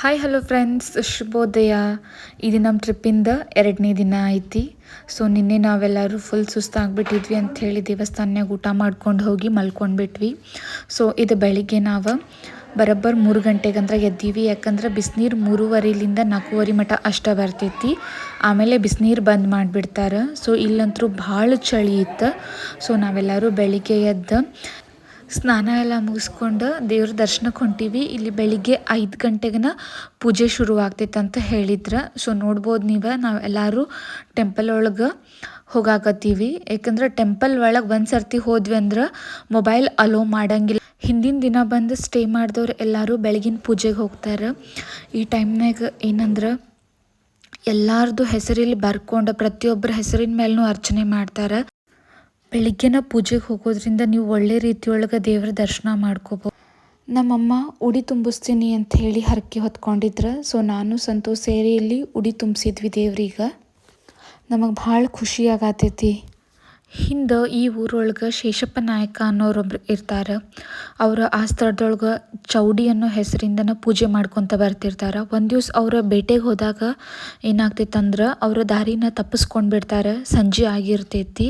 Hi hello friends ಶುಭೋದಯ. ಇದು ನಮ್ಮ ಟ್ರಿಪ್ಪಿಂದ ಎರಡನೇ ದಿನ ಐತಿ. ಸೊ ನಿನ್ನೆ ನಾವೆಲ್ಲರೂ ಫುಲ್ ಸುಸ್ತಾಗ್ಬಿಟ್ಟಿದ್ವಿ ಅಂತ ಹೇಳಿ ದೇವಸ್ಥಾನದಾಗ ಊಟ ಮಾಡ್ಕೊಂಡು ಹೋಗಿ ಮಲ್ಕೊಂಡ್ಬಿಟ್ವಿ. ಸೊ ಇದು ಬೆಳಿಗ್ಗೆ ನಾವು ಬರೋಬ್ಬರ್ ಮೂರು ಗಂಟೆಗಂದ್ರೆ ಎದ್ದೀವಿ. ಯಾಕಂದ್ರೆ ಬಿಸಿನೀರು ಮೂರುವರೆಲಿಂದ ನಾಲ್ಕೂವರೆ ಮಟ ಅಷ್ಟ ಬರ್ತೈತಿ. ಆಮೇಲೆ ಬಿಸಿನೀರು ಬಂದ್ ಮಾಡಿಬಿಡ್ತಾರೆ. ಸೊ ಇಲ್ಲಂತರೂ ಭಾಳ ಚಳಿ ಇತ್ತು. ಸೊ ನಾವೆಲ್ಲರೂ ಬೆಳಿಗ್ಗೆ ಎದ್ದು ಸ್ನಾನ ಎಲ್ಲ ಮುಗಿಸ್ಕೊಂಡು ದೇವ್ರ ದರ್ಶನಕ್ಕೆ ಹೊಂಟೀವಿ. ಇಲ್ಲಿ ಬೆಳಿಗ್ಗೆ ಐದು ಗಂಟೆಗನ ಪೂಜೆ ಶುರು ಆಗ್ತೈತೆ ಅಂತ ಹೇಳಿದ್ರು. ಸೊ ನೋಡ್ಬೋದು ನೀವು, ನಾವು ಎಲ್ಲರೂ ಟೆಂಪಲ್ ಒಳಗೆ ಹೋಗಾಕತ್ತೀವಿ. ಯಾಕಂದ್ರೆ ಟೆಂಪಲ್ ಒಳಗೆ ಒಂದು ಸರ್ತಿ ಹೋದ್ವಿ ಅಂದ್ರೆ ಮೊಬೈಲ್ ಅಲೋ ಮಾಡಂಗಿಲ್ಲ. ಹಿಂದಿನ ದಿನ ಬಂದು ಸ್ಟೇ ಮಾಡಿದವ್ರು ಎಲ್ಲರೂ ಬೆಳಗಿನ ಪೂಜೆಗೆ ಹೋಗ್ತಾರೆ. ಈ ಟೈಮ್ನಾಗ ಏನಂದ್ರೆ ಎಲ್ಲರದು ಹೆಸರಿಲ್ಲಿ ಬರ್ಕೊಂಡು ಪ್ರತಿಯೊಬ್ಬರ ಹೆಸರಿನ ಮೇಲೂ ಅರ್ಚನೆ ಮಾಡ್ತಾರೆ. ಬೆಳಿಗ್ಗೆನ ಪೂಜೆಗೆ ಹೋಗೋದ್ರಿಂದ ನೀವು ಒಳ್ಳೆ ರೀತಿಯೊಳಗೆ ದೇವರ ದರ್ಶನ ಮಾಡ್ಕೋಬೋದು ನಮ್ಮಮ್ಮ ಉಡಿ ತುಂಬಿಸ್ತೀನಿ ಅಂತ ಹೇಳಿ ಹರಕೆ ಹೊತ್ಕೊಂಡಿದ್ರು. ಸೊ ನಾನು ಸಂತೋಷ್ ಸೇರಿ ಇಲ್ಲಿ ಉಡಿ ತುಂಬಿಸಿದ್ವಿ ದೇವ್ರಿಗೆ. ನಮಗೆ ಭಾಳ ಖುಷಿ ಆಗತೈತಿ. ಹಿಂದೆ ಈ ಊರೊಳಗೆ ಶೇಷಪ್ಪ ನಾಯಕ ಅನ್ನೋರೊಬ್ರು ಇರ್ತಾರೆ. ಅವರ ಆ ಸ್ಥಳದೊಳಗೆ ಚೌಡಿ ಅನ್ನೋ ಹೆಸರಿಂದನ ಪೂಜೆ ಮಾಡ್ಕೊತ ಬರ್ತಿರ್ತಾರೆ. ಒಂದು ದಿವ್ಸ ಅವರ ಬೇಟೆಗೆ ಹೋದಾಗ ಏನಾಗ್ತೈತೆ ಅಂದ್ರೆ ಅವರ ದಾರಿನ ತಪ್ಪಿಸ್ಕೊಂಡು ಬಿಡ್ತಾರೆ. ಸಂಜೆ ಆಗಿರ್ತೈತಿ.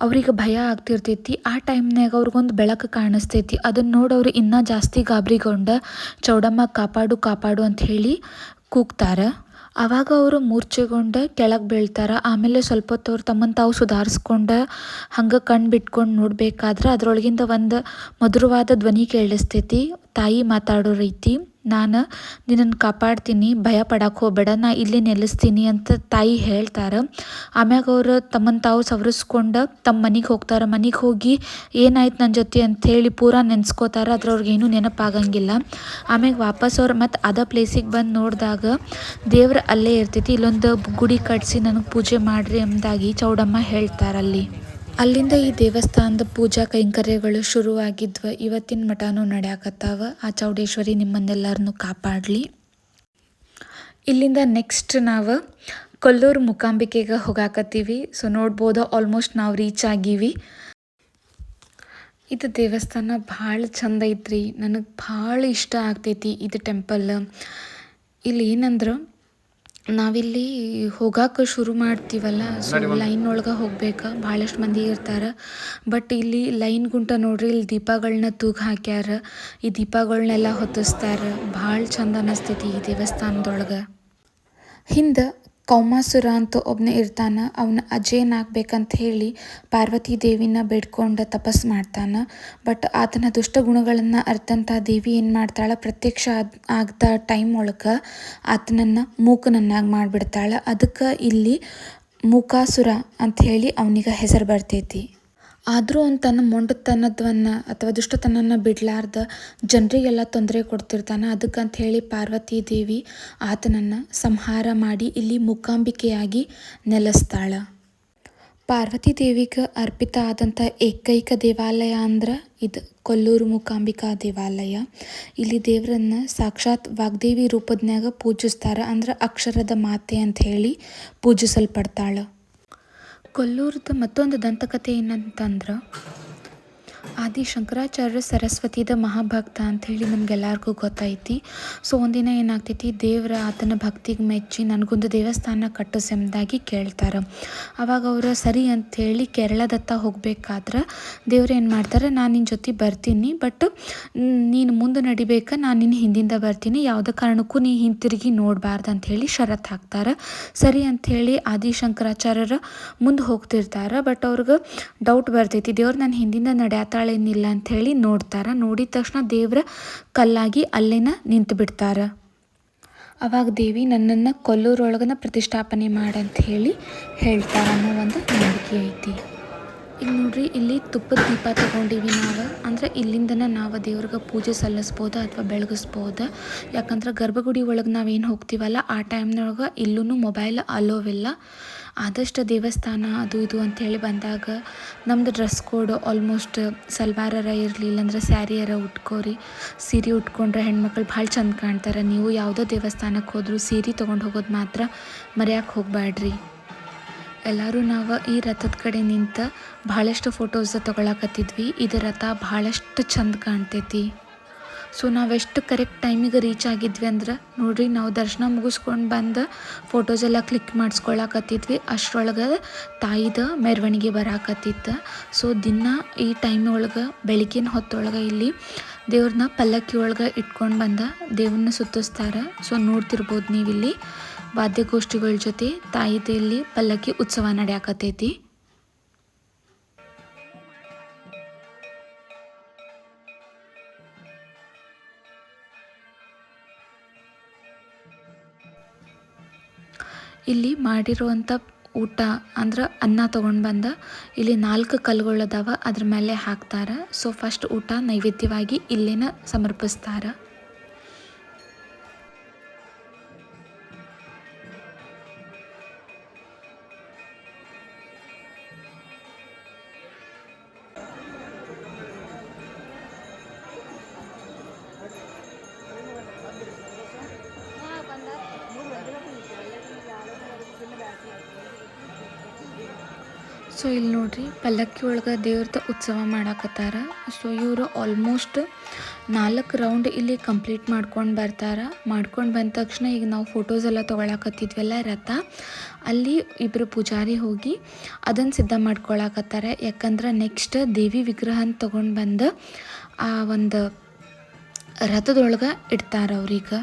ಅವ್ರಿಗೆ ಭಯ ಆಗ್ತಿರ್ತೈತಿ. ಆ ಟೈಮ್ನಾಗ ಅವ್ರಿಗೊಂದು ಬೆಳಕು ಕಾಣಿಸ್ತೈತಿ. ಅದನ್ನ ನೋಡಿ ಅವ್ರು ಇನ್ನೂ ಜಾಸ್ತಿ ಗಾಬರಿಗೊಂಡು, ಚೌಡಮ್ಮ, ಕಾಪಾಡು ಕಾಪಾಡು ಅಂತ ಹೇಳಿ ಕೂಗ್ತಾರೆ. ಆವಾಗ ಅವರು ಮೂರ್ಛೆಗೊಂಡು ಕೆಳಗೆ ಬೀಳ್ತಾರೆ. ಆಮೇಲೆ ಸ್ವಲ್ಪ ಹೊತ್ತು ಅವ್ರು ತಮ್ಮನ್ನು ತಾವು ಸುಧಾರಿಸ್ಕೊಂಡು ಹಂಗೆ ಕಣ್ಣು ಬಿಟ್ಕೊಂಡು ನೋಡಬೇಕಾದ್ರೆ ಅದರೊಳಗಿಂದ ಒಂದು ಮಧುರವಾದ ಧ್ವನಿ ಕೇಳಿಸ್ತೈತಿ. ತಾಯಿ ಮಾತಾಡೋ ರೀತಿ. ನಾನು ನಿನ್ನನ್ನು ಕಾಪಾಡ್ತೀನಿ ಭಯ ಪಡಕ್ಕೆ ಹೋಗಬೇಡ, ನಾ ಇಲ್ಲಿ ನೆಲೆಸ್ತೀನಿ ಅಂತ ತಾಯಿ ಹೇಳ್ತಾರೆ. ಆಮ್ಯಾಗ ಅವರು ತಮ್ಮನ್ನು ತಾವು ಸವರಿಸ್ಕೊಂಡು ತಮ್ಮ ಮನೆಗೆ ಹೋಗ್ತಾರೆ. ಮನೆಗೆ ಹೋಗಿ ಏನಾಯ್ತು ನನ್ನ ಜೊತೆ ಅಂಥೇಳಿ ಪೂರ ನೆನೆಸ್ಕೋತಾರೆ ಅದ್ರ ಏನೂ ನೆನಪಾಗಂಗಿಲ್ಲ. ಆಮ್ಯಾಗ ವಾಪಸ್ ಅವ್ರು ಮತ್ತು ಅದ ಪ್ಲೇಸಿಗೆ ಬಂದು ನೋಡಿದಾಗ ದೇವ್ರು ಅಲ್ಲೇ ಇರ್ತೈತಿ, ಇಲ್ಲೊಂದು ಗುಡಿ ಕಟ್ಟಿಸಿ ನನಗೆ ಪೂಜೆ ಮಾಡಿರಿ ಎಂಬುದಾಗಿ ಚೌಡಮ್ಮ ಹೇಳ್ತಾರಲ್ಲಿ ಅಲ್ಲಿಂದ ಈ ದೇವಸ್ಥಾನದ ಪೂಜಾ ಕೈಂಕರ್ಯಗಳು ಶುರುವಾಗಿದ್ವು. ಇವತ್ತಿನ ಮಠನೂ ನಡೆಯಾಕತ್ತಾವ. ಆ ಚೌಡೇಶ್ವರಿ ನಿಮ್ಮನ್ನೆಲ್ಲರನ್ನು ಕಾಪಾಡಲಿ. ಇಲ್ಲಿಂದ ನೆಕ್ಸ್ಟ್ ನಾವು ಕೊಲ್ಲೂರು ಮುಕಾಂಬಿಕೆಗೆ ಹೋಗಾಕತ್ತೀವಿ. ಸೊ ನೋಡ್ಬೋದು ಆಲ್ಮೋಸ್ಟ್ ನಾವು ರೀಚ್ ಆಗೀವಿ. ಇದು ದೇವಸ್ಥಾನ ಭಾಳ ಚಂದ ಐತ್ರಿ. ನನಗೆ ಭಾಳ ಇಷ್ಟ ಆಗ್ತೈತಿ ಇದು ಟೆಂಪಲ್ ಇಲ್ಲಿ ಏನಂದ್ರೆ ನಾವಿಲ್ಲಿ ಹೋಗಾಕ ಶುರು ಮಾಡ್ತೀವಲ್ಲ ಸೊ ಲೈನ್ ಒಳಗೆ ಹೋಗ್ಬೇಕು. ಭಾಳಷ್ಟು ಮಂದಿ ಇರ್ತಾರೆ. ಬಟ್ ಇಲ್ಲಿ ಲೈನ್ ಗುಂಟ ನೋಡ್ರಿ ಇಲ್ಲಿ ದೀಪಗಳನ್ನ ತೂಗ್ ಹಾಕ್ಯಾರ. ಈ ದೀಪಗಳನ್ನೆಲ್ಲ ಹೊತ್ತಿಸ್ತಾರೆ. ಭಾಳ ಚಂದ ಅನಿಸ್ತೈತಿ ಈ ದೇವಸ್ಥಾನದೊಳಗೆ. ಹಿಂದೆ ಕೌಮಾಸುರ ಅಂತ ಒಬ್ಬನೇ ಇರ್ತಾನೆ, ಅವನ ಅಜೇನಾಗ್ಬೇಕಂತ ಹೇಳಿ ಪಾರ್ವತಿ ದೇವಿನ ಬೇಡ್ಕೊಂಡು ತಪಸ್ ಮಾಡ್ತಾನೆ. ಬಟ್ ಆತನ ದುಷ್ಟ ಗುಣಗಳನ್ನು ಅರ್ಥಂತ ದೇವಿ ಏನು ಮಾಡ್ತಾಳೆ, ಪ್ರತ್ಯಕ್ಷ ಆದ, ಆಗ್ದ ಟೈಮ್ ಒಳಗೆ ಆತನನ್ನು ಮೂಕನನ್ನಾಗಿ ಮಾಡಿಬಿಡ್ತಾಳೆ. ಅದಕ್ಕೆ ಇಲ್ಲಿ ಮೂಕಾಸುರ ಹೇಳಿ ಅವನಿಗೆ ಹೆಸರು ಬರ್ತೈತಿ. ಆದರೂ ಅವ್ನು ತನ್ನ ಮೊಂಡತನದವನ್ನು ಅಥವಾ ದುಷ್ಟತನನ ಬಿಡಲಾರ್ದ ಜನರಿಗೆಲ್ಲ ತೊಂದರೆ ಕೊಡ್ತಿರ್ತಾನೆ. ಅದಕ್ಕಂತ ಹೇಳಿ ಪಾರ್ವತಿ ದೇವಿ ಆತನನ್ನು ಸಂಹಾರ ಮಾಡಿ ಇಲ್ಲಿ ಮೂಕಾಂಬಿಕೆಯಾಗಿ ನೆಲೆಸ್ತಾಳೆ. ಪಾರ್ವತಿ ದೇವಿಗೆ ಅರ್ಪಿತ ಆದಂಥ ಏಕೈಕ ದೇವಾಲಯ ಅಂದ್ರೆ ಇದು ಕೊಲ್ಲೂರು ಮೂಕಾಂಬಿಕಾ ದೇವಾಲಯ. ಇಲ್ಲಿ ದೇವರನ್ನ ಸಾಕ್ಷಾತ್ ವಾಗ್ದೇವಿ ರೂಪದ್ನ್ಯಾಗ ಪೂಜಿಸ್ತಾರೆ. ಅಂದ್ರೆ ಅಕ್ಷರದ ಮಾತೆ ಅಂತ ಹೇಳಿ ಪೂಜಿಸಲ್ಪಡ್ತಾಳೆ. ಕೊಲ್ಲೂರದ ಮತ್ತೊಂದು ದಂತಕಥೆ ಏನಂತಂದ್ರೆ ಆದಿ ಶಂಕರಾಚಾರ್ಯ ಸರಸ್ವತಿದ ಮಹಾಭಕ್ತ ಅಂಥೇಳಿ ನಮ್ಗೆಲ್ಲರಿಗೂ ಗೊತ್ತೈತಿ. ಸೊ, ಒಂದಿನ ಏನಾಗ್ತೈತಿ, ದೇವರ ಆತನ ಭಕ್ತಿಗೆ ಮೆಚ್ಚಿ ನನಗೊಂದು ದೇವಸ್ಥಾನ ಕಟ್ಟಿಸೆಂಬುದಾಗಿ ಕೇಳ್ತಾರೆ. ಅವಾಗ ಅವರು, ಸರಿ ಅಂಥೇಳಿ ಕೇರಳದತ್ತ ಹೋಗ್ಬೇಕಾದ್ರೆ ದೇವ್ರು ಏನು ಮಾಡ್ತಾರೆ, ನಾನು ನಿನ್ನ ಜೊತೆ ಬರ್ತೀನಿ, ಬಟ್ ನೀನು ಮುಂದೆ ನಡಿಬೇಕಾ, ನಾನು ನಿನ್ನ ಹಿಂದಿಂದ ಬರ್ತೀನಿ, ಯಾವುದೇ ಕಾರಣಕ್ಕೂ ನೀ ಹಿಂತಿರುಗಿ ನೋಡಬಾರ್ದು ಅಂಥೇಳಿ ಶರತ್ ಹಾಕ್ತಾರೆ. ಸರಿ ಅಂಥೇಳಿ ಆದಿ ಶಂಕರಾಚಾರ್ಯರ ಮುಂದೆ ಹೋಗ್ತಿರ್ತಾರೆ, ಬಟ್ ಅವ್ರಿಗೆ ಡೌಟ್ ಬರ್ತೈತಿ, ದೇವ್ರು ನನ್ನ ಹಿಂದಿಂದ ನಡೆಯತ್ತಾಳೇನಿಲ್ಲ ಅಂಥೇಳಿ ನೋಡ್ತಾರೆ. ನೋಡಿದ ತಕ್ಷಣ ದೇವ್ರ ಕಲ್ಲಾಗಿ ಅಲ್ಲೇನ ನಿಂತು ಬಿಡ್ತಾರೆ. ಅವಾಗ ದೇವಿ ನನ್ನನ್ನು ಕೊಲ್ಲೂರೊಳಗನ ಪ್ರತಿಷ್ಠಾಪನೆ ಮಾಡಂತ ಹೇಳಿ ಹೇಳ್ತಾರೆ ಅನ್ನೋ ಒಂದು ನಂಬಿಕೆ ಐತಿ. ಈಗ ನೋಡ್ರಿ, ಇಲ್ಲಿ ತುಪ್ಪದ ದೀಪ ತಗೊಂಡೀವಿ ನಾವು. ಅಂದ್ರೆ ಇಲ್ಲಿಂದನ ನಾವು ದೇವ್ರಿಗೆ ಪೂಜೆ ಸಲ್ಲಿಸ್ಬೋದು ಅಥವಾ ಬೆಳಗಿಸ್ಬೋದು. ಯಾಕಂದ್ರೆ ಗರ್ಭಗುಡಿ ಒಳಗೆ ನಾವೇನು ಹೋಗ್ತೀವಲ್ಲ, ಆ ಟೈಮ್ನೊಳಗೆ ಇಲ್ಲೂ ಮೊಬೈಲ್ ಅಲೋವಿಲ್ಲ. ಆದಷ್ಟು ದೇವಸ್ಥಾನ ಅದು ಇದು ಅಂಥೇಳಿ ಬಂದಾಗ ನಮ್ಮದು ಡ್ರೆಸ್ ಕೋಡ್ ಆಲ್ಮೋಸ್ಟ್ ಸಲ್ವಾರರ ಇರಲಿ ಇಲ್ಲಾಂದ್ರೆ ಸ್ಯಾರಿಯರ ಉಟ್ಕೋರಿ, ಸೀರೆ ಉಟ್ಕೊಂಡ್ರೆ ಹೆಣ್ಮಕ್ಳು ಭಾಳ ಚಂದ ಕಾಣ್ತಾರೆ. ನೀವು ಯಾವುದೋ ದೇವಸ್ಥಾನಕ್ಕೆ ಹೋದರೂ ಸೀರೆ ತೊಗೊಂಡು ಹೋಗೋದು ಮಾತ್ರ ಮರೆಯಕ್ಕೆ ಹೋಗಬೇಡ್ರಿ ಎಲ್ಲರೂ ನಾವು ಈ ರಥದ ಕಡೆ ನಿಂತು ಭಾಳಷ್ಟು ಫೋಟೋಸ್ ತೊಗೊಳಕತ್ತಿದ್ವಿ. ಇದು ರಥ ಭಾಳಷ್ಟು ಚಂದ ಕಾಣ್ತೈತಿ. ಸೊ ನಾವೆಷ್ಟು ಕರೆಕ್ಟ್ ಟೈಮಿಗೆ ರೀಚ್ ಆಗಿದ್ವಿ ಅಂದ್ರೆ ನೋಡ್ರಿ, ನಾವು ದರ್ಶನ ಮುಗಿಸ್ಕೊಂಡು ಬಂದು ಫೋಟೋಸ್ ಎಲ್ಲ ಕ್ಲಿಕ್ ಮಾಡಿಸ್ಕೊಳಕತ್ತಿದ್ವಿ. ಅಷ್ಟರೊಳಗೆ ತಾಯಿದ ಮೆರವಣಿಗೆ ಬರಾಕತ್ತಿತ್ತು. ಸೊ ದಿನ ಈ ಟೈಮ್ ಒಳಗೆ ಬೆಳಗಿನ ಹೊತ್ತೊಳಗೆ ಇಲ್ಲಿ ದೇವ್ರನ್ನ ಪಲ್ಲಕ್ಕಿ ಒಳಗೆ ಇಟ್ಕೊಂಡು ಬಂದ ದೇವ್ರನ್ನ ಸುತ್ತಿಸ್ತಾರೆ. ಸೊ ನೋಡ್ತಿರ್ಬೋದು ನೀವಿಲ್ಲಿ. ವಾದ್ಯಗೋಷ್ಠಿಗಳ ಜೊತೆ ತಾಯಿತೆಯಲ್ಲಿ ಪಲ್ಲಕ್ಕಿ ಉತ್ಸವ ನಡೆಯಾಕತೈತಿ ಇಲ್ಲಿ ಮಾಡಿರುವಂಥ ಊಟ ಅಂದ್ರೆ ಅನ್ನ ತೊಗೊಂಡು ಬಂದ. ಇಲ್ಲಿ ನಾಲ್ಕು ಕಲ್ಲುಗಳದಾವ ಅದ್ರ ಮೇಲೆ ಹಾಕ್ತಾರ. ಸೊ ಫಸ್ಟ್ ಊಟ ನೈವೇದ್ಯವಾಗಿ ಇಲ್ಲಿನ ಸಮರ್ಪಿಸ್ತಾರೆ. ಸೊ ಇಲ್ಲಿ ನೋಡ್ರಿ, ಪಲ್ಲಕ್ಕಿ ಒಳಗೆ ದೇವ್ರದ ಉತ್ಸವ ಮಾಡಾಕತ್ತಾರ. ಸೊ ಇವರು ಆಲ್ಮೋಸ್ಟ್ ನಾಲ್ಕು ರೌಂಡ್ ಇಲ್ಲಿ ಕಂಪ್ಲೀಟ್ ಮಾಡ್ಕೊಂಡು ಬರ್ತಾರ. ಮಾಡ್ಕೊಂಡು ಬಂದ ತಕ್ಷಣ ಈಗ ನಾವು ಫೋಟೋಸ್ ಎಲ್ಲ ತೊಗೊಳಕತ್ತಿದ್ವಲ್ಲ ರಥ. ಅಲ್ಲಿ ಇಬ್ಬರು ಪೂಜಾರಿ ಹೋಗಿ ಅದನ್ನು ಸಿದ್ಧ ಮಾಡ್ಕೊಳಕತ್ತಾರ. ಯಾಕಂದ್ರೆ ನೆಕ್ಸ್ಟ್ ದೇವಿ ವಿಗ್ರಹನ ತೊಗೊಂಡು ಬಂದು ಆ ಒಂದು ರಥದೊಳಗೆ ಇಡ್ತಾರೆ ಅವ್ರಿಗೆ.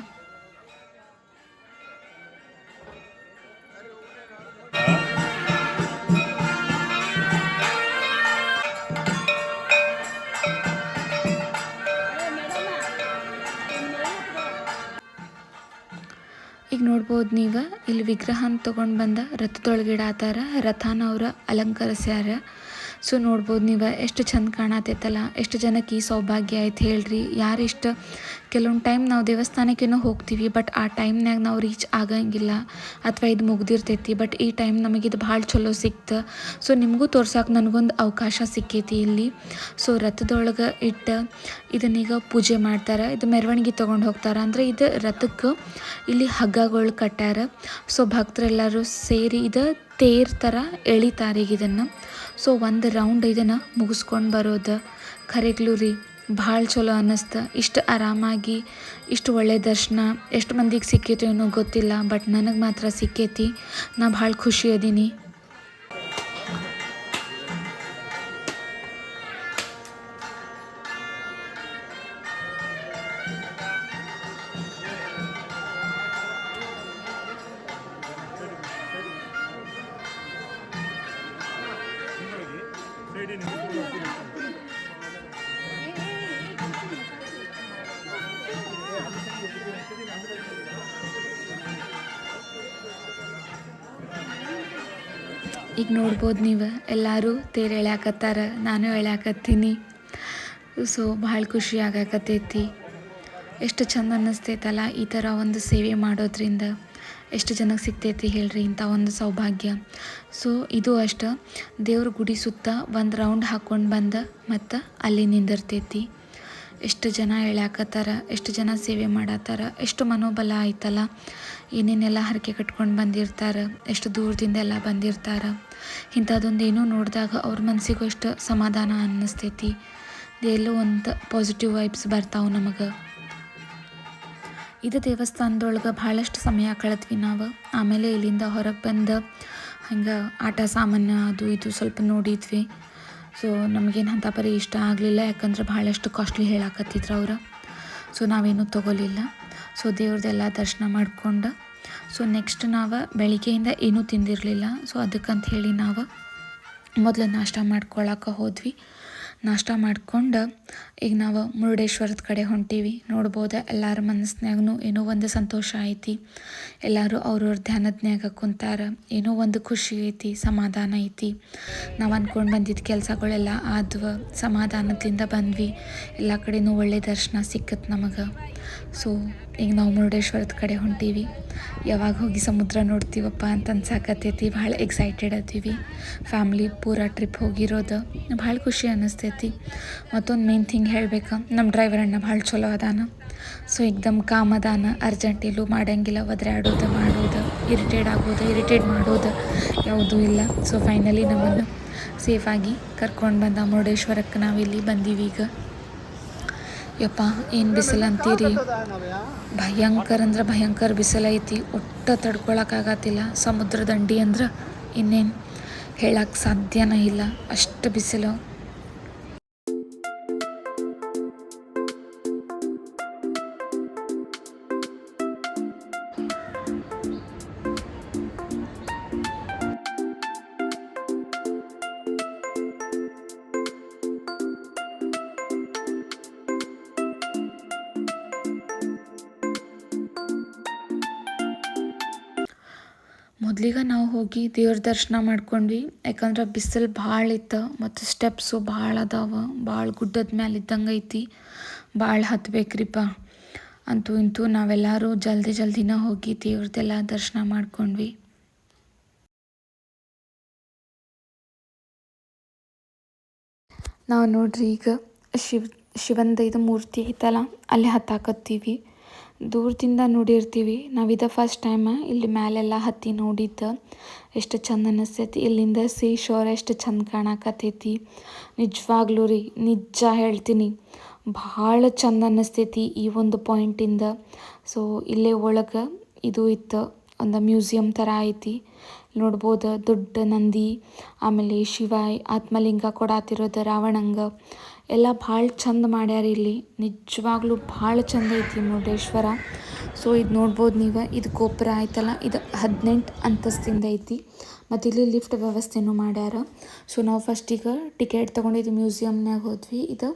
ನೋಡ್ಬೋದು ನೀವು. ಇಲ್ಲಿ ವಿಗ್ರಹನ ತೊಗೊಂಡು ಬಂದ ರಥದೊಳಗೆ ಇಡಾತಾರ ರಥನ ಅವ್ರ ಅಲಂಕರಿಸ್ಯಾರ. ಸೊ ನೋಡ್ಬೋದು ನೀವು ಎಷ್ಟು ಚಂದ ಕಾಣತೈತಲ್ಲ, ಎಷ್ಟು ಜನಕ್ಕೆ ಈ ಸೌಭಾಗ್ಯ ಆಯ್ತು ಹೇಳ್ರಿ. ಯಾರೆಷ್ಟು ಕೆಲವೊಂದು ಟೈಮ್ ನಾವು ದೇವಸ್ಥಾನಕ್ಕೇನೋ ಹೋಗ್ತೀವಿ ಬಟ್ ಆ ಟೈಮ್ನಾಗ ನಾವು ರೀಚ್ ಆಗಂಗಿಲ್ಲ ಅಥವಾ ಇದು ಮುಗ್ದಿರ್ತೈತಿ ಬಟ್ ಈ ಟೈಮ್ ನಮಗೆ ಇದು ಭಾಳ ಚಲೋ ಸಿಕ್ತು. ಸೊ ನಿಮಗೂ ತೋರ್ಸಕ್ಕೆ ನನಗೊಂದು ಅವಕಾಶ ಸಿಕ್ಕೈತಿ ಇಲ್ಲಿ. ಸೊ ರಥದೊಳಗೆ ಇಟ್ಟು ಇದನ್ನೀಗ ಪೂಜೆ ಮಾಡ್ತಾರೆ, ಇದು ಮೆರವಣಿಗೆ ತೊಗೊಂಡು ಹೋಗ್ತಾರೆ. ಅಂದರೆ ಇದು ರಥಕ್ಕೆ ಇಲ್ಲಿ ಹಗ್ಗಗಳು ಕಟ್ಟಾರ ಸೊ ಭಕ್ತರೆಲ್ಲರೂ ಸೇರಿ ಇದು ತೇರ್ ಥರ ಎಳಿತಾರೆ ಈಗ ಇದನ್ನು. ಸೊ ಒಂದು ರೌಂಡ್ ಇದನ್ನು ಮುಗಿಸ್ಕೊಂಡು ಬರೋದು. ಖರೆಗ್ಲು ರೀ, ಭಾಳ ಚಲೋ ಅನ್ನಿಸ್ತು. ಇಷ್ಟು ಆರಾಮಾಗಿ, ಇಷ್ಟು ಒಳ್ಳೆ ದರ್ಶನ. ಎಷ್ಟು ಮಂದಿಗೆ ಸಿಕ್ಕೈತೋ ಏನೋ ಗೊತ್ತಿಲ್ಲ ಬಟ್ ನನಗೆ ಮಾತ್ರ ಸಿಕ್ಕೈತಿ. ನಾ ಭಾಳ ಖುಷಿ ಅದೀನಿ. ಈಗ ನೋಡ್ಬೋದು ನೀವು. ಎಲ್ಲರೂ ತೇರು ಎಳ್ಯಾಕತ್ತಾರ. ನಾನು ಎಳ್ಯಾಕತ್ತೀನಿ. ಸೊ, ಭಾಳ ಖುಷಿ ಆಗಾಕತ್ತೈತಿ. ಎಷ್ಟು ಚಂದ ಅನ್ನಿಸ್ತೈತಲ್ಲ ಈ ಥರ ಒಂದು ಸೇವೆ ಮಾಡೋದ್ರಿಂದ. ಎಷ್ಟು ಜನಕ್ಕೆ ಸಿಗ್ತೈತಿ ಹೇಳ್ರಿ ಇಂಥ ಒಂದು ಸೌಭಾಗ್ಯ. ಸೊ, ಇದು ಅಷ್ಟ. ದೇವ್ರ ಗುಡಿ ಸುತ್ತ ಒಂದು ರೌಂಡ್ ಹಾಕ್ಕೊಂಡು ಬಂದು ಮತ್ತು ಅಲ್ಲಿ ನಿಂದಿರ್ತೈತಿ. ಎಷ್ಟು ಜನ ಎಳ್ಯಾಕತ್ತಾರ, ಎಷ್ಟು ಜನ ಸೇವೆ ಮಾಡತ್ತಾರ, ಎಷ್ಟು ಮನೋಬಲ ಆಯ್ತಲ್ಲ. ಏನೇನೆಲ್ಲ ಹರಕೆ ಕಟ್ಕೊಂಡು ಬಂದಿರ್ತಾರೆ, ಎಷ್ಟು ದೂರದಿಂದ ಎಲ್ಲ ಬಂದಿರ್ತಾರೆ. ಇಂಥದ್ದೊಂದು ಏನೋ ನೋಡಿದಾಗ ಅವ್ರ ಮನಸ್ಸಿಗೂ ಎಷ್ಟು ಸಮಾಧಾನ ಅನ್ನಿಸ್ತೈತಿ. ಎಲ್ಲೋ ಒಂದು ಪಾಸಿಟಿವ್ ವೈಬ್ಸ್ ಬರ್ತಾವೆ ನಮಗೆ. ಇದು ದೇವಸ್ಥಾನದೊಳಗೆ ಭಾಳಷ್ಟು ಸಮಯ ಕಳೆದ್ವಿ ನಾವು. ಆಮೇಲೆ ಇಲ್ಲಿಂದ ಹೊರಗೆ ಬಂದು ಹಂಗೆ ಆಟ ಸಾಮಾನು ಅದು ಇದು ಸ್ವಲ್ಪ ನೋಡಿದ್ವಿ. ಸೊ ನಮಗೇನು ಅಂತ ಪರಿ ಇಷ್ಟ ಆಗಲಿಲ್ಲ, ಯಾಕಂದ್ರೆ ಭಾಳಷ್ಟು ಕಾಸ್ಟ್ಲಿ ಹೇಳಾಕತ್ತಿದ್ರು ಅವ್ರು. ಸೊ ನಾವೇನು ತೊಗೊಲಿಲ್ಲ. ಸೊ ದೇವ್ರದ್ದೆಲ್ಲ ದರ್ಶನ ಮಾಡಿಕೊಂಡು ಸೊ ನೆಕ್ಸ್ಟ್ ನಾವು ಬೆಳಿಗ್ಗೆಯಿಂದ ಏನೂ ತಿಂದಿರಲಿಲ್ಲ. ಸೊ ಅದಕ್ಕಂತ ಹೇಳಿ ನಾವು ಮೊದಲು ನಾಷ್ಟ ಮಾಡ್ಕೊಳಕ್ಕೆ ಹೋದ್ವಿ. ನಾಷ್ಟ ಮಾಡಿಕೊಂಡು ಈಗ ನಾವು ಮುರುಡೇಶ್ವರದ ಕಡೆ ಹೊಂಟೀವಿ. ನೋಡ್ಬೋದು ಎಲ್ಲರ ಮನಸ್ಸಿನಾಗೂ ಏನೋ ಒಂದು ಸಂತೋಷ ಐತಿ. ಎಲ್ಲರೂ ಅವ್ರವ್ರ ಧ್ಯಾನದ್ನ್ಯಾಗ ಕುಂತಾರ. ಏನೋ ಒಂದು ಖುಷಿ ಐತಿ, ಸಮಾಧಾನ ಐತಿ. ನಾವು ಅಂದ್ಕೊಂಡು ಬಂದಿದ್ದ ಕೆಲಸಗಳೆಲ್ಲ ಆದ್ವ, ಸಮಾಧಾನದಿಂದ ಬಂದ್ವಿ. ಎಲ್ಲ ಕಡೆನೂ ಒಳ್ಳೆ ದರ್ಶನ ಸಿಕ್ಕತ್ ನಮಗೆ. ಸೊ ಈಗ ನಾವು ಮುರುಡೇಶ್ವರದ ಕಡೆ ಹೊಂಟೀವಿ. ಯಾವಾಗ ಹೋಗಿ ಸಮುದ್ರ ನೋಡ್ತೀವಪ್ಪ ಅಂತ ಅನ್ಸಾಕತ್ತೈತಿ. ಭಾಳ ಎಕ್ಸೈಟೆಡ್ ಅದೀವಿ ಫ್ಯಾಮ್ಲಿ ಪೂರ ಟ್ರಿಪ್ ಹೋಗಿರೋದು. ಭಾಳ ಖುಷಿ ಅನ್ನಿಸ್ತೈತಿ ಮತ್ತೊಂದು ಮೇನ್ ಥಿಂಗ್ ಹೇಳ್ಬೇಕು ನಮ್ಮ ಡ್ರೈವರ್ ಅಣ್ಣ ಭಾಳ ಚಲೋ ಅದಾನ. ಸೊ ಏಕ್ದಮ್ ಕಾಮ್ ಅದಾನ ಅರ್ಜೆಂಟ್ ಎಲ್ಲೂ ಮಾಡಂಗಿಲ್ಲ, ಒದ್ರಾಡೋದು, ಮಾಡೋದು ಇರಿಟೇಟ್ ಆಗೋದು ಇರಿಟೇಟ್ ಮಾಡೋದು ಯಾವುದೂ ಇಲ್ಲ. ಸೊ ಫೈನಲಿ ನಮ್ಮನ್ನು ಸೇಫಾಗಿ ಕರ್ಕೊಂಡು ಬಂದ ಮುರುಡೇಶ್ವರಕ್ಕೆ ನಾವಿಲ್ಲಿ ಬಂದೀವಿ ಈಗ. ಯಪ್ಪ, ಏನು ಬಿಸಿಲು ಅಂತೀರಿ? ಭಯಂಕರ ಅಂದ್ರೆ ಭಯಂಕರ ಬಿಸಿಲು ಐತಿ. ಒಟ್ಟು ತಡ್ಕೊಳಕ್ಕಾಗತ್ತಿಲ್ಲ ಸಮುದ್ರ ದಂಡಿ ಅಂದ್ರೆ ಇನ್ನೇನು ಹೇಳಕ್ಕೆ ಸಾಧ್ಯನೇ ಇಲ್ಲ. ಅಷ್ಟು ಬಿಸಿಲು. ಮೊದ್ಲಿಗೆ ನಾವು ಹೋಗಿ ದೇವ್ರ ದರ್ಶನ ಮಾಡ್ಕೊಂಡ್ವಿ. ಯಾಕಂದ್ರೆ ಬಿಸಿಲು ಭಾಳ ಇತ್ತು ಮತ್ತು ಸ್ಟೆಪ್ಸು ಭಾಳ ಅದಾವ, ಭಾಳ ಗುಡ್ಡದ ಮ್ಯಾಲೆ ಇದ್ದಂಗೆ ಐತಿ. ಭಾಳ ಹತ್ಬೇಕ್ರಿಪ್ಪ ಅಂತೂ ಇಂತೂ ನಾವೆಲ್ಲರೂ ಜಲ್ದಿ ಜಲ್ದಿನ ಹೋಗಿ ದೇವ್ರದ್ದೆಲ್ಲ ದರ್ಶನ ಮಾಡ್ಕೊಂಡ್ವಿ. ನಾವು ನೋಡ್ರಿ ಈಗ ಶಿವ, ಶಿವಂದ ಇದು ಮೂರ್ತಿ ಐತಲ್ಲ, ಅಲ್ಲಿ ಹತ್ತಾಕತ್ತೀವಿ. ದೂರದಿಂದ ನೋಡಿರ್ತೀವಿ. ನಾವು ಇದು ಫಸ್ಟ್ ಟೈಮ ಇಲ್ಲಿ ಮ್ಯಾಲೆಲ್ಲ ಹತ್ತಿ ನೋಡಿದ್ದು. ಎಷ್ಟು ಚಂದ ಅನ್ನಿಸ್ತೈತಿ ಇಲ್ಲಿಂದ ಸೀ ಶೋರ್ ಎಷ್ಟು ಚಂದ ಕಾಣಕತ್ತೈತಿ. ನಿಜವಾಗ್ಲೂ ರೀ ನಿಜ ಹೇಳ್ತೀನಿ. ಭಾಳ ಚಂದ ಅನ್ನಿಸ್ತೈತಿ ಈ ಒಂದು ಪಾಯಿಂಟಿಂದ ಸೊ ಇಲ್ಲೇ ಒಳಗೆ ಇದು ಇತ್ತು, ಒಂದು ಮ್ಯೂಸಿಯಂ ಥರ ಐತಿ. ನೋಡ್ಬೋದು ದೊಡ್ಡ ನಂದಿ, ಆಮೇಲೆ ಶಿವ ಆತ್ಮಲಿಂಗ ಕೊಡಾತಿರೋದು ರಾವಣಂಗ. ಎಲ್ಲ ಭಾಳ ಚಂದ ಮಾಡ್ಯಾರ ಇಲ್ಲಿ. ನಿಜವಾಗ್ಲೂ ಭಾಳ ಚಂದ ಐತಿ ಮುರುಡೇಶ್ವರ. ಸೊ ಇದು ನೋಡ್ಬೋದು ನೀವು. ಇದು ಗೋಪುರ ಆಯ್ತಲ್ಲ, ಇದು ಹದಿನೆಂಟು ಅಂತಸ್ತಿಂದ ಐತಿ. ಮತ್ತು ಇಲ್ಲಿ ಲಿಫ್ಟ್ ವ್ಯವಸ್ಥೆನೂ ಮಾಡ್ಯಾರ. ಸೊ ನಾವು ಫಸ್ಟಿಗೆ ಟಿಕೆಟ್ ತೊಗೊಂಡಿದ್ದು ಮ್ಯೂಸಿಯಮ್ನಾಗ ಹೋದ್ವಿ. ಇದು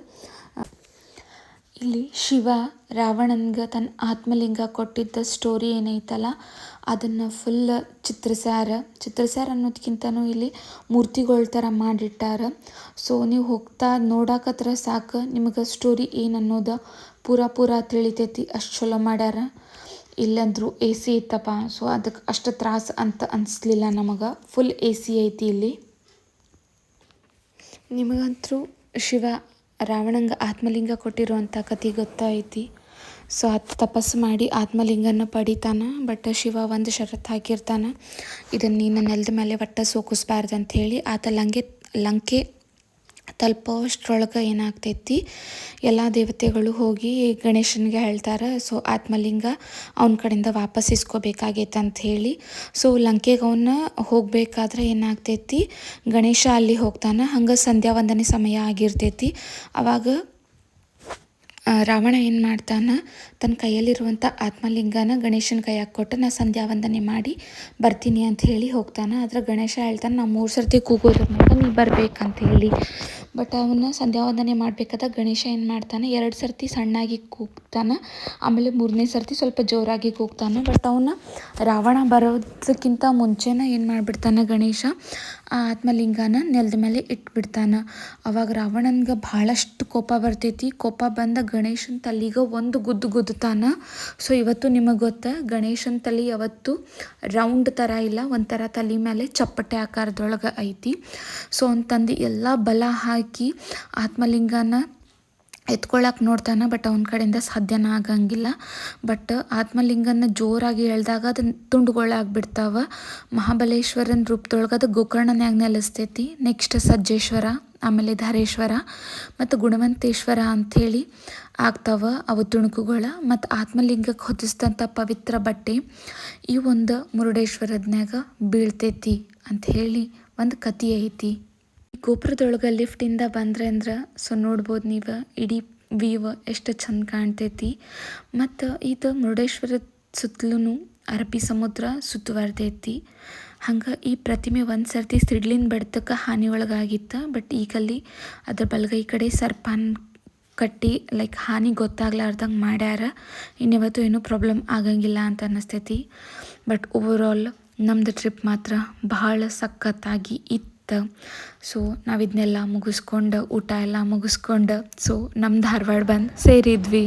ಇಲ್ಲಿ ಶಿವ ರಾವಣನ್ಗೆ ತನ್ನ ಆತ್ಮಲಿಂಗ ಕೊಟ್ಟಿದ್ದ ಸ್ಟೋರಿ ಏನೈತಲ್ಲ, ಅದನ್ನು ಫುಲ್ ಚಿತ್ರಸಾರ ಚಿತ್ರಸಾರ ಅನ್ನೋದಕ್ಕಿಂತನೂ ಇಲ್ಲಿ ಮೂರ್ತಿಗಳ ಥರ ಮಾಡಿಟ್ಟಾರ. ಸೊ ನೀವು ಹೋಗ್ತಾ ನೋಡಾಕತ್ರ ಸಾಕು ನಿಮಗೆ ಸ್ಟೋರಿ ಏನು ಅನ್ನೋದು ಪೂರ ಪೂರ ತಿಳಿತೈತಿ, ಅಷ್ಟು ಚಲೋ ಮಾಡ್ಯಾರ. ಇಲ್ಲಂದ್ರೂ ಎ ಸಿ ಇತ್ತಪ್ಪ ಸೊ ಅದಕ್ಕೆ ಅಷ್ಟು ತ್ರಾಸ ಅಂತ ಅನಿಸ್ಲಿಲ್ಲ ನಮಗೆ. ಫುಲ್ ಎ ಸಿ ಐತಿ ಇಲ್ಲಿ. ನಿಮಗಂತರೂ ಶಿವ ರಾವಣಂಗೆ ಆತ್ಮಲಿಂಗ ಕೊಟ್ಟಿರುವಂಥ ಕತೆ ಗೊತ್ತೈತಿ ಸೊ ಅದು ತಪಸ್ಸು ಮಾಡಿ ಆತ್ಮಲಿಂಗನ ಪಡಿತಾನೆ, ಬಟ್ ಶಿವ ಒಂದು ಷರತ್ತು ಹಾಕಿರ್ತಾನೆ. ಇದನ್ನು ನೀನು ನೆಲದ ಮೇಲೆ ಒಟ್ಟು ಸೋಕಿಸ್ಬಾರ್ದು ಅಂಥೇಳಿ ಆತ ಲಂಗೆ, ಲಂಕೆ ತಲುಪೋಷ್ಟ್ರೊಳಗೆ ಏನಾಗ್ತೈತಿ? ಎಲ್ಲ ದೇವತೆಗಳು ಹೋಗಿ ಗಣೇಶನಿಗೆ ಹೇಳ್ತಾರೆ, ಸೊ, ಆತ್ಮಲಿಂಗ ಅವನ ಕಡೆಯಿಂದ ವಾಪಸ್ ಇಸ್ಕೋಬೇಕಾಗೈತೆ ಅಂತ ಹೇಳಿ ಸೊ, ಲಂಕೆಗೆ ಅವನ್ನ ಹೋಗಬೇಕಾದ್ರೆ ಏನಾಗ್ತೈತಿ? ಗಣೇಶ ಅಲ್ಲಿ ಹೋಗ್ತಾನೆ, ಹಂಗೆ ಸಂಧ್ಯಾ ವಂದನೆ ಸಮಯ ಆಗಿರ್ತೈತಿ. ಆವಾಗ ರಾವಣ ಏನು ಮಾಡ್ತಾನೆ ತನ್ನ ಕೈಯಲ್ಲಿರುವಂಥ ಆತ್ಮಲಿಂಗನ ಗಣೇಶನ ಕೈಯಾಗ ಕೊಟ್ಟು, ನಾ ಸಂಧ್ಯಾ ವಂದನೆ ಮಾಡಿ ಬರ್ತೀನಿ ಅಂತ ಹೇಳಿ ಹೋಗ್ತಾನೆ. ಆದರೆ ಗಣೇಶ ಹೇಳ್ತಾನೆ ನಾವು ಮೂರು ಸರ್ತಿ ಕೂಗೋದ್ರನ್ನಾಗ ನೀ ಬರ್ಬೇಕಂತ ಹೇಳಿ ಬಟ್ ಅವನ್ನ ಸಂಧ್ಯಾವಂದನೆ ಮಾಡಬೇಕಾದಾಗ ಗಣೇಶ ಏನು ಮಾಡ್ತಾನೆ, ಎರಡು ಸರ್ತಿ ಸಣ್ಣಾಗಿ ಕೂಗ್ತಾನೆ, ಆಮೇಲೆ ಮೂರನೇ ಸರ್ತಿ ಸ್ವಲ್ಪ ಜೋರಾಗಿ ಕೂಗ್ತಾನೆ. ಬಟ್ ಅವನ್ನ ರಾವಣ ಬರೋದಕ್ಕಿಂತ ಮುಂಚೆನೇ ಏನು ಮಾಡಿಬಿಡ್ತಾನೆ ಗಣೇಶ? ಆ ಆತ್ಮಲಿಂಗನ ನೆಲದ ಮೇಲೆ ಇಟ್ಬಿಡ್ತಾನೆ. ಅವಾಗ ರಾವಣನ್ಗೆ ಭಾಳಷ್ಟು ಕೋಪ ಬರ್ತೈತಿ. ಕೋಪ ಬಂದ ಗಣೇಶನ ತಲೆಗೆ ಒಂದು ಗುದ್ದು ಗುದ್ದುತಾನ ಸೊ ಇವತ್ತು ನಿಮಗೆ ಗೊತ್ತ, ಗಣೇಶನ ತಲೆ ಯಾವತ್ತು ರೌಂಡ್ ಥರ ಇಲ್ಲ. ಒಂಥರ ತಲೆ ಮೇಲೆ ಚಪ್ಪಟೆ ಆಕಾರದೊಳಗೆ ಐತಿ. ಸೊ ಅಂತಂದು ಎಲ್ಲ ಬಲ ಹಾಕಿ ಆತ್ಮಲಿಂಗನ ಎತ್ಕೊಳ್ಳೋಕೆ ನೋಡ್ತಾನೆ ಬಟ್ ಅವನ ಕಡೆಯಿಂದ ಸಾಧ್ಯನ ಆಗಂಗಿಲ್ಲ. ಬಟ್ ಆತ್ಮಲಿಂಗನ ಜೋರಾಗಿ ಎಳ್ದಾಗ ಅದು ತುಂಡುಗಳಾಗ್ಬಿಡ್ತಾವ. ಮಹಾಬಲೇಶ್ವರನ ರೂಪದೊಳಗೆ ಅದು ಗೋಕರ್ಣನ್ಯಾಗ ನೆಲೆಸ್ತೈತಿ. ನೆಕ್ಸ್ಟ್ ಸಜ್ಜೇಶ್ವರ, ಆಮೇಲೆ ಧಾರೇಶ್ವರ, ಮತ್ತು ಗುಣವಂತೇಶ್ವರ ಅಂಥೇಳಿ ಆಗ್ತಾವ ಅವು ತುಣುಕುಗಳ. ಮತ್ತು ಆತ್ಮಲಿಂಗಕ್ಕೆ ಹೊದಿಸಿದಂಥ ಪವಿತ್ರ ಬಟ್ಟೆ ಈ ಒಂದು ಮುರುಡೇಶ್ವರದ್ನ್ಯಾಗ ಬೀಳ್ತೈತಿ ಅಂತ ಹೇಳಿ ಒಂದು ಕಥೆ ಐತಿ. ಗೋಪುರದೊಳಗೆ ಲಿಫ್ಟಿಂದ ಬಂದ್ರೆ ಅಂದ್ರೆ ಸೊ ನೋಡ್ಬೋದು ನೀವು, ಇಡೀ ವ್ಯೂವ್ ಎಷ್ಟು ಚಂದ ಕಾಣ್ತೈತಿ. ಮತ್ತು ಇದು ಮುರುಡೇಶ್ವರದ ಸುತ್ತಲೂ ಅರಬ್ಬಿ ಸಮುದ್ರ ಸುತ್ತುವರ್ದೈತಿ. ಹಂಗೆ ಈ ಪ್ರತಿಮೆ ಒಂದು ಸರ್ತಿ ಸಿಡ್ಲಿನ ಬಡ್ತಕ್ಕೆ ಹಾನಿ ಒಳಗಾಗಿತ್ತು ಬಟ್ ಈಗಲ್ಲಿ ಅದ್ರ ಬಲಗೈ ಕಡೆ ಸರ್ಪಾನ್ ಕಟ್ಟಿ ಲೈಕ್ ಹಾನಿ ಗೊತ್ತಾಗ್ಲಾರ್ದಂಗೆ ಮಾಡ್ಯಾರ. ಇನ್ಯಾವತ್ತು ಏನೂ ಪ್ರಾಬ್ಲಮ್ ಆಗಂಗಿಲ್ಲ ಅಂತ ಅನ್ನಿಸ್ತೈತಿ. ಬಟ್ ಓವರಾಲ್ ನಮ್ಮದು ಟ್ರಿಪ್ ಮಾತ್ರ ಬಹಳ ಸಖತ್ತಾಗಿ ಇತ್ತು ಸೊ ನಾವು ಇದನ್ನೆಲ್ಲ ಮುಗಿಸ್ಕೊಂಡು ಊಟ ಎಲ್ಲ ಮುಗಿಸ್ಕೊಂಡು ಸೊ ನಮ್ಮ ಧಾರವಾಡ ಬಂದು ಸೇರಿದ್ವಿ.